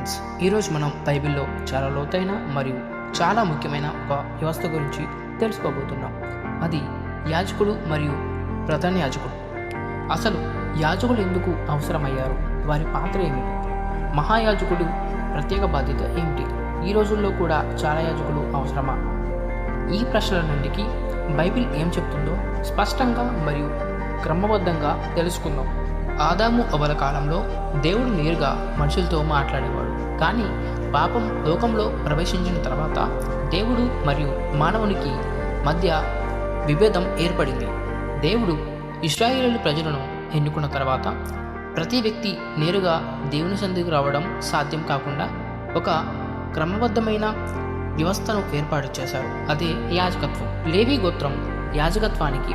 Friends ఈరోజు మనం బైబిల్లో చాలా లోతైన మరియు చాలా ముఖ్యమైన ఒక వ్యవస్థ గురించి తెలుసుకోబోతున్నాం. అది యాజకుడు మరియు ప్రధాన యాజకుడు. అసలు యాజకులు ఎందుకు అవసరమయ్యారు? వారి పాత్ర ఏమిటి? మహాయాజకుడు ప్రత్యేక బాధ్యత ఏమిటి? ఈ రోజుల్లో కూడా చాలా యాజకులు అవసరమా? ఈ ప్రశ్నలన్నింటికి బైబిల్ ఏం చెప్తుందో స్పష్టంగా మరియు క్రమబద్ధంగా తెలుసుకుందాం. ఆదాము అవల కాలంలో దేవుడు నేరుగా మనుషులతో మాట్లాడేవాడు. కానీ పాపం లోకంలో ప్రవేశించిన తర్వాత దేవుడు మరియు మానవునికి మధ్య విభేదం ఏర్పడింది. దేవుడు ఇస్రాయేలు ప్రజలను ఎన్నుకున్న తర్వాత ప్రతి వ్యక్తి నేరుగా దేవుని సందికి రావడం సాధ్యం కాకుండా ఒక క్రమబద్ధమైన వ్యవస్థను ఏర్పాటు చేశారు. అదే యాజకత్వం. లేవి గోత్రం యాజకత్వానికి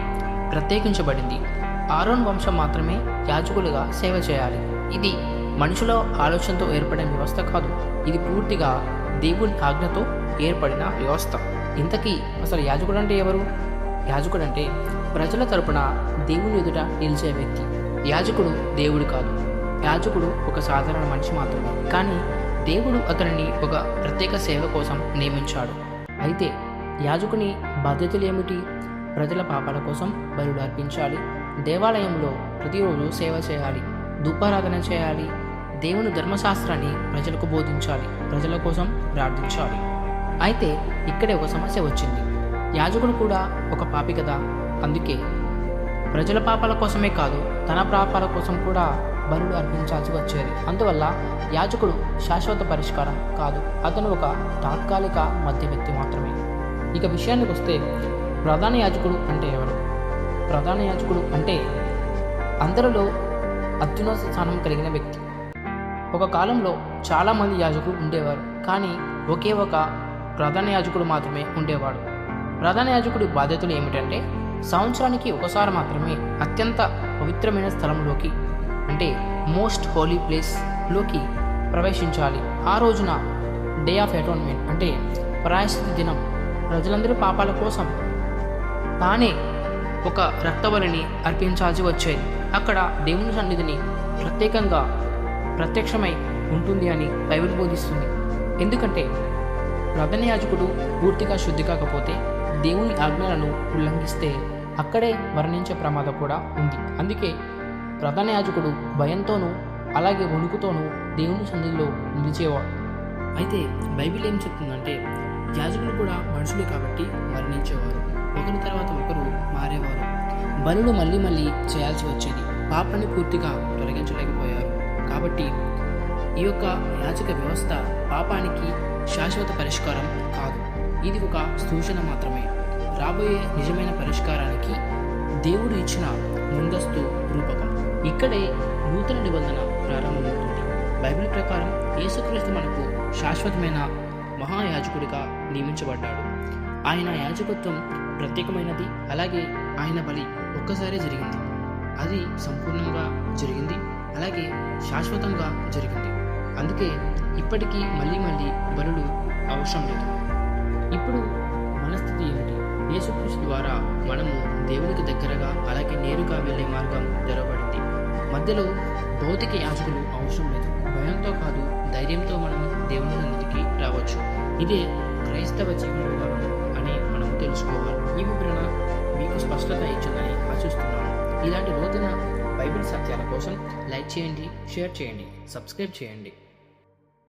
ప్రత్యేకించబడింది. ఆరోన్ వంశం మాత్రమే యాజకులుగా సేవ చేయాలి. ఇది మనుషుల ఆలోచనతో ఏర్పడిన వ్యవస్థ కాదు. ఇది పూర్తిగా దేవుని ఆజ్ఞతో ఏర్పడిన వ్యవస్థ. ఇంతకీ అసలు యాజకుడు అంటే ఎవరు? యాజకుడు అంటే ప్రజల తరపున దేవుని ఎదుట నిలిచే వ్యక్తి. యాజకుడు దేవుడు కాదు. యాజకుడు ఒక సాధారణ మనిషి మాత్రమే. కానీ దేవుడు అతనిని ఒక ప్రత్యేక సేవ కోసం నియమించాడు. అయితే యాజకుని బాధ్యతలు ఏమిటి? ప్రజల పాపాల కోసం బలులు అర్పించాలి. దేవాలయంలో ప్రతిరోజు సేవ చేయాలి ధూపారాధన చేయాలి దేవుని ధర్మశాస్త్రాన్ని ప్రజలకు బోధించాలి ప్రజల కోసం ప్రార్థించాలి. అయితే ఇక్కడే ఒక సమస్య వచ్చింది. యాజకుడు కూడా ఒక పాపి కదా అందుకే ప్రజల పాపాల కోసమే కాదు తన పాపాల కోసం కూడా బలులు అర్పించాల్సి వచ్చేది. అందువల్ల యాజకుడు శాశ్వత పరిష్కారం కాదు అతను ఒక తాత్కాలిక మధ్య వ్యక్తి మాత్రమే. ఇక విషయానికి వస్తే ప్రధాన యాజకుడు అంటే ఎవరు? ప్రధాన యాజకుడు అంటే అందరిలో అత్యున్నత స్థానం కలిగిన వ్యక్తి. ఒక కాలంలో చాలామంది యాజకులు ఉండేవారు కానీ ఒకే ఒక ప్రధాన యాజకుడు మాత్రమే ఉండేవాడు. ప్రధాన యాజకుడి బాధ్యతలు ఏమిటంటే సంవత్సరానికి ఒకసారి మాత్రమే అత్యంత పవిత్రమైన స్థలంలోకి అంటే మోస్ట్ హోలీ ప్లేస్లోకి ప్రవేశించాలి. ఆ రోజున డే ఆఫ్ అటోన్మెంట్ అంటే ప్రాయశ్చిత దినం ప్రజలందరి పాపాల కోసం తానే ఒక రక్తబలిని అర్పించాల్సి వచ్చేది. అక్కడ దేవుని సన్నిధిని ప్రత్యేకంగా ప్రత్యక్షమై ఉంటుంది అని బైబిల్ బోధిస్తుంది. ఎందుకంటే ప్రధాన యాజకుడు పూర్తిగా శుద్ధి కాకపోతే దేవుని ఆజ్ఞలను ఉల్లంఘిస్తే అక్కడే మరణించే ప్రమాదం కూడా ఉంది. అందుకే ప్రధాన యాజకుడు భయంతోనూ అలాగే వణుకుతోనూ దేవుని సన్నిధిలో నిలిచేవాడు. అయితే బైబిల్ ఏం చెప్తుందంటే యాజకులు కూడా మనుషులే కాబట్టి మరణించేవారు. ఒకరి తర్వాత ఒకరు మారేవారు. బలులు మళ్ళీ మళ్ళీ చేయాల్సి వచ్చేది. పాపాన్ని పూర్తిగా తొలగించలేకపోయారు. కాబట్టి ఈ యొక్క యాచక వ్యవస్థ పాపానికి శాశ్వత పరిష్కారం కాదు. ఇది ఒక సూచన మాత్రమే. రాబోయే నిజమైన పరిష్కారానికి దేవుడు ఇచ్చిన ముందస్తు రూపకం. ఇక్కడే నూతన నిబంధన ప్రారంభమవుతుంది. బైబిల్ ప్రకారం యేసుక్రీస్తు మనకు శాశ్వతమైన మహాయాజకుడిగా నియమించబడ్డాడు. ఆయన యాజకత్వం ప్రత్యేకమైనది. అలాగే ఆయన బలి ఒక్కసారే జరిగింది. అది సంపూర్ణంగా జరిగింది. అలాగే శాశ్వతంగా జరిగింది. అందుకే ఇప్పటికీ మళ్ళీ మళ్ళీ బలులు అవసరం లేదు. ఇప్పుడు మనస్థితి ఏమిటి? యేసుక్రీస్తు ద్వారా మనము దేవునికి దగ్గరగా అలాగే నేరుగా వెళ్ళే మార్గం తెరవబడింది. మధ్యలో భౌతిక యాజకులు అవసరం లేదు. భయంతో కాదు ధైర్యంతో మనం దేవుని సన్నిధికి రావచ్చు. ఇదే క్రైస్తవ జీవన విధానం. తెలుసుకోవాలి. ఈ వివరణ మీకు స్పష్టత ఇచ్చిందని ఆశిస్తున్నాను. ఇలాంటి నూతన బైబిల్ సత్యాల కోసం లైక్ చేయండి షేర్ చేయండి సబ్స్క్రైబ్ చేయండి.